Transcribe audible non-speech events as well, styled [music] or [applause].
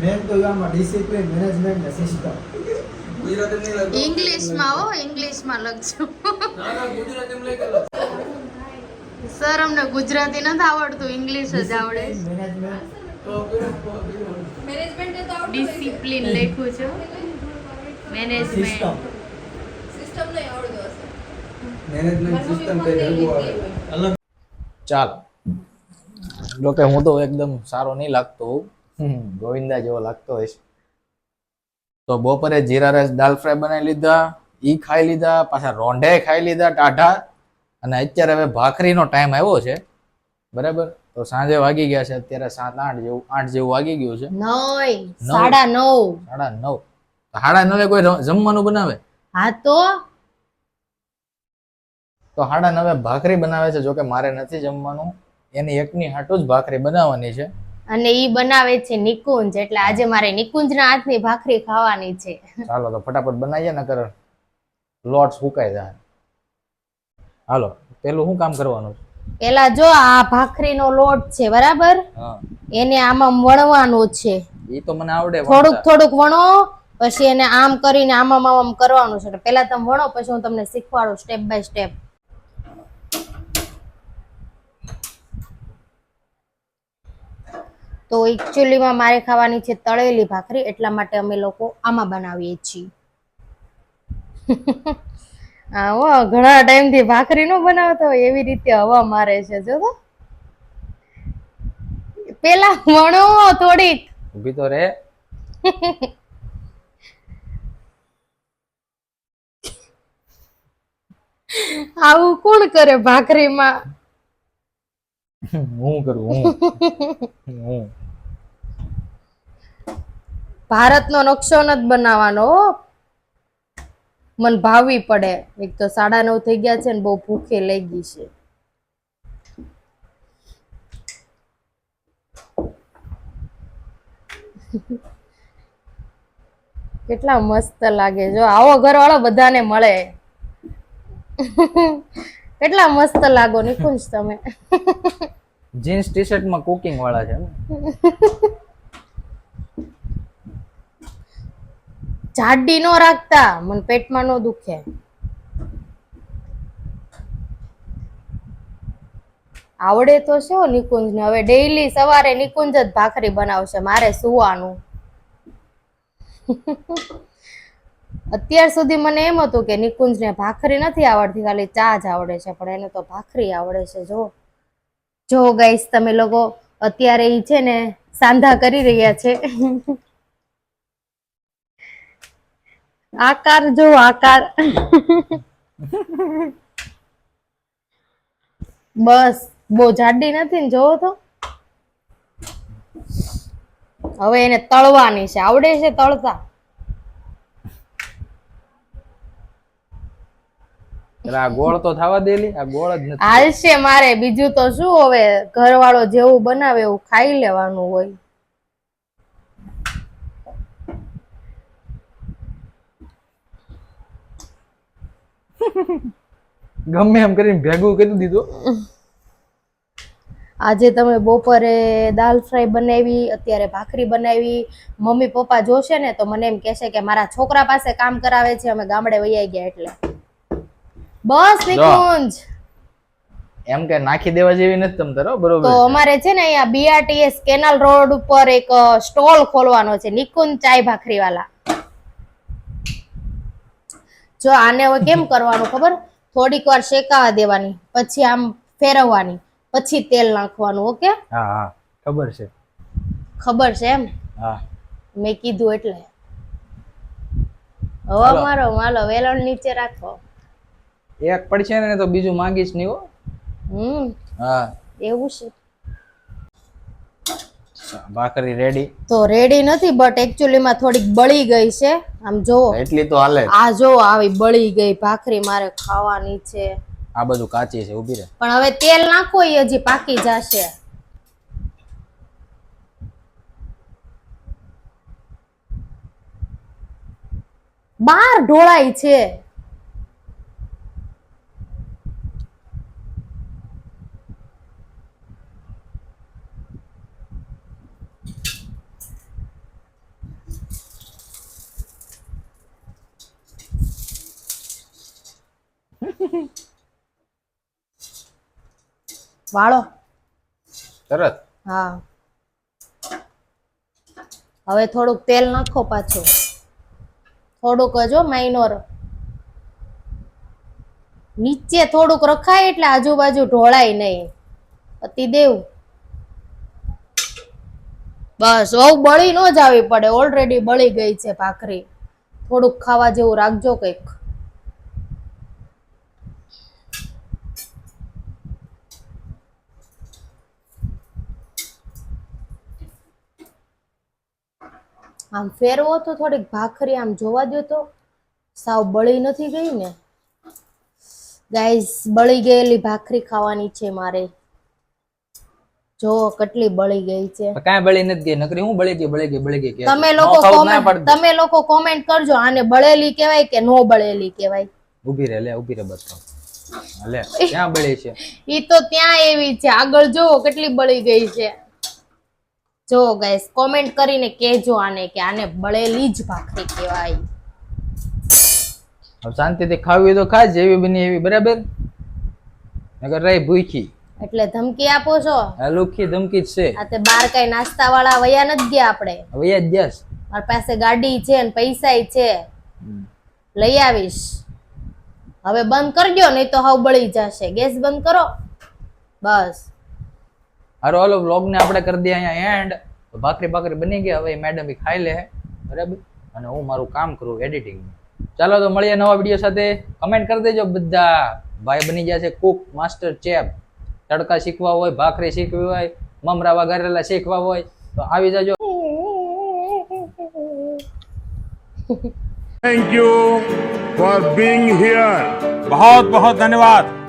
Main તો આમાં discipline management ને સિસ્ટમ. ઇંગ્લિશમાં હો ઇંગ્લિશમાં લખજો. ના ના ગુજરાતીમાં લખેલો સર અમને ગુજરાતી નથી આવડતું ઇંગ્લિશ જ આવડે. મેનેજમેન્ટ તો પેલું મેનેજમેન્ટ તો આવડતું ડિસિપ્લિન લખ્યું છે મેનેજમેન્ટ સિસ્ટમ નહીં આવડતું મેનેજમેન્ટ સિસ્ટમ કઈ. ચાલ. જોકે હું તો એકદમ સારો નહીં લાગતો. ગોવિંદા જેવો લાગતો હોય છે. તો બપોરે જીરા રાઈસ દાલ ફ્રાય બનાવી લીધા ઈ ખાઈ લીધા પાછા રોંઢે ખાઈ લીધા ટાઢા. અને અત્યારે હવે ભાખરીનો ટાઈમ આવ્યો છે. બરાબર? તો સાંજે વાગી ગયા છે અત્યારે સાત આઠ જેવું આઠ જેવું વાગી ગયું છે. નવ. સાડા નવ. સાડા નવ. સાડા નવે કોઈ જમવાનું બનાવે? હા તો? તો સાડા નવે ભાખરી બનાવે છે જોકે મારે નથી જમવાનું. એની એકની હાટું જ ભાખરી બનાવવાની છે. અને ઈ બનાવે છે નિકુંજ. એટલે આજે મારે નિકુંજના હાથની ભાખરી ખાવાની છે. ચાલો તો ફટાફટ બનાવીએ ને કર લોટ સુકાઈ જાય. હાલો પેલું શું કામ કરવાનું પેલા જો આ ભાખરીનો લોટ છે બરાબર? એને આમાં વણવાનો છે. ઈ તો મને આવડે થોડુંક થોડુંક વણો પછી એને આમ કરીને આમાં આમ કરવાનું છે. પેલા તમે વણો પછી હું તમને શીખવાડું સ્ટેપ બાય સ્ટેપ તો એકચ્યુઅલીમાં મારે ખાવાની છે તળેલી ભાખરી એટલા માટે અમે લોકો આમાં બનાવીએ છીએ. [laughs] હા ઘણા ટાઈમથી ભાખરી નો બનાવતા હોય એવી રીતે હવા મારે છે જો તો. પેલા વણો થોડીક. ઊભી તો રે. [laughs] આવું કોણ કરે ભાખરીમાં? હું કરું હું હું ભારતનો નકશો નથી બનાવવાનો. મન ભાવવી પડે. એક તો સાડા નવ થઈ ગયા છે ને બહુ ભૂખે લઈ ગઈ છે. [laughs] કેટલા મસ્ત લાગે. જો, આવો ઘરવાળો બધાને મળે. [laughs] કેટલા મસ્ત લાગો નિકુંજ તમે. [laughs] જીન્સ ટી શર્ટમાં કુકિંગ વાળા છે જાડી નો રાખતા, મને પેટમાં નો દુખે. આવડે તો છે નિકુંજ ને, હવે ડેઈલી સવારે નિકુંજ જ ભાખરી બનાવશે, મારે સુવાનું. અત્યાર સુધી મને એમ હતું કે નિકુંજ ને ભાખરી નથી આવડતી, ખાલી ચા જ આવડે છે, પણ એને તો ભાખરી આવડે છે, જો. જો ગાઈસ તમે લોકો અત્યારે ઈ છે ને સાંધા કરી રહ્યા છે. આકાર જો, આકાર. બસ, બહુ જાડી નથી ને, જોવો તો. હવે એને તળવાની છે. આવડે છે તળતા. એટલે આ ગોળ તો થવા દેલી આ ગોળ જ નથી. હાલશે મારે. બીજું તો શું હવે ઘરવાળો જેવું બનાવે એવું ખાઈ લેવાનું હોય. ગમે એમ કરીને ભેગું કરી દીધું. આજે તમે બપોરે દાલ ફ્રાય બનાવી અત્યારે ભાખરી બનાવી. મમ્મી પપ્પા જોશે ને તો મને એમ કહેશે કે મારા છોકરા પાસે કામ કરાવે છે અમે ગામડે વૈયા ગયા એટલે. બસ નિકુંજ. એમ કે નાખી દેવા જેવી નથી તમ તારો બરોબર તો અમારે છે ને અહીંયા બીઆરટીએસ કેનાલ રોડ ઉપર એક સ્ટોલ ખોલવાનો છે નિકુંજ ચાય ભાખરી વાળા જો આને હવે કેમ [laughs] કરવાનું ખબર? થોડીક વાર શેકાવા દેવાની પછી આમ ફેરવવાની પછી તેલ નાખવાનું ઓકે? હા હા ખબર છે. ખબર છે એમ? હા. મેં કીધું એટલે. હવે મારો માલો વેલણ નીચે રાખો. એક પડશે ને તો બીજું માંગીશ નહીં હો. હમ. હા. એવું છે. ભાખરી રેડી તો રેડી નથી બટ એકચ્યુઅલી માં થોડીક બળી ગઈ છે. આમ જો એટલી તો હાલે આ જો આવી બળી ગઈ ભાખરી મારે ખાવાની છે. આ બધું કાચી છે ઊભી રહે. પણ હવે તેલ નાખો એ હજી પાકી જશે. બાર ઢોળાય છે. [laughs] વાળો. તરત? હા. હવે થોડુંક તેલ નાખો પાછું. થોડુંક જો માઇનોર નીચે થોડુંક રખાય એટલે આજુબાજુ ઢોળાય નહીં. પતિ દેવ. બસ બહુ બળી ન જાવી પડે. ઓલરેડી બળી ગઈ છે ભાખરી. થોડુંક ખાવા જેવું રાખજો કંઈક. આમ ફેરવો તો થોડીક ભાખરી આમ જોવા દો તો. સાવ બળી નથી ગઈ ને? ગાઈઝ બળી ગયેલી ભાખરી ખાવાની છે મારે. જો કેટલી બળી ગઈ છે. કાંઈ બળી નથી ગઈ નકરી હું બળી ગઈ બળી ગઈ બળી ગઈ તમે લોકો કોમેન્ટ તમે લોકો કોમેન્ટ કરજો આને બળેલી કહેવાય કે નો બળેલી કહેવાય. ઊભી રહે લે ઊભી રહે બસ લે ક્યાં બળી છે? ઈ તો ત્યાં એવી છે. આગળ જો કેટલી બળી ગઈ છે. જો ગાઈસ કોમેન્ટ કરીને કહેજો આને કે આને બળેલી જ ભાખરી કહેવાય. હવે શાંતિથી ખાવી તો ખા જેવી બની એવી બરાબર? નગર રહી ભૂખી. એટલે ધમકી આપો છો? લુખી ધમકી જ છે. આ તે બાર કઈ નાસ્તા વાળા વયા નથી ગયા આપણે? વયા જ ગયા મારી પાસે ગાડી છે ને પૈસા છે. લઈ આવીશ. હવે બંધ કરજો નહીં તો હાવ બળી જશે. ગેસ બંધ કરો. બસ. હારો હાલો વ્લોગ ને આપણે કરી દઈએ અહીંયા એન્ડ ભાખરી ભાખરી બની ગઈ હવે મેડમ ખાઈ લે બરાબર અને હું મારું કામ કરું એડિટિંગ ચાલો તો મળીએ નવા વિડીયો સાથે કમેન્ટ કરી દેજો બધા ભાઈ બની ગયા છે કુક માસ્ટર ચેફ તડકા શીખવા હોય ભાખરી શીખવી હોય મમરા વઘારેલા શીખવા હોય તો આવી જાજો Thank you for being here. बहुत बहुत धन्यवाद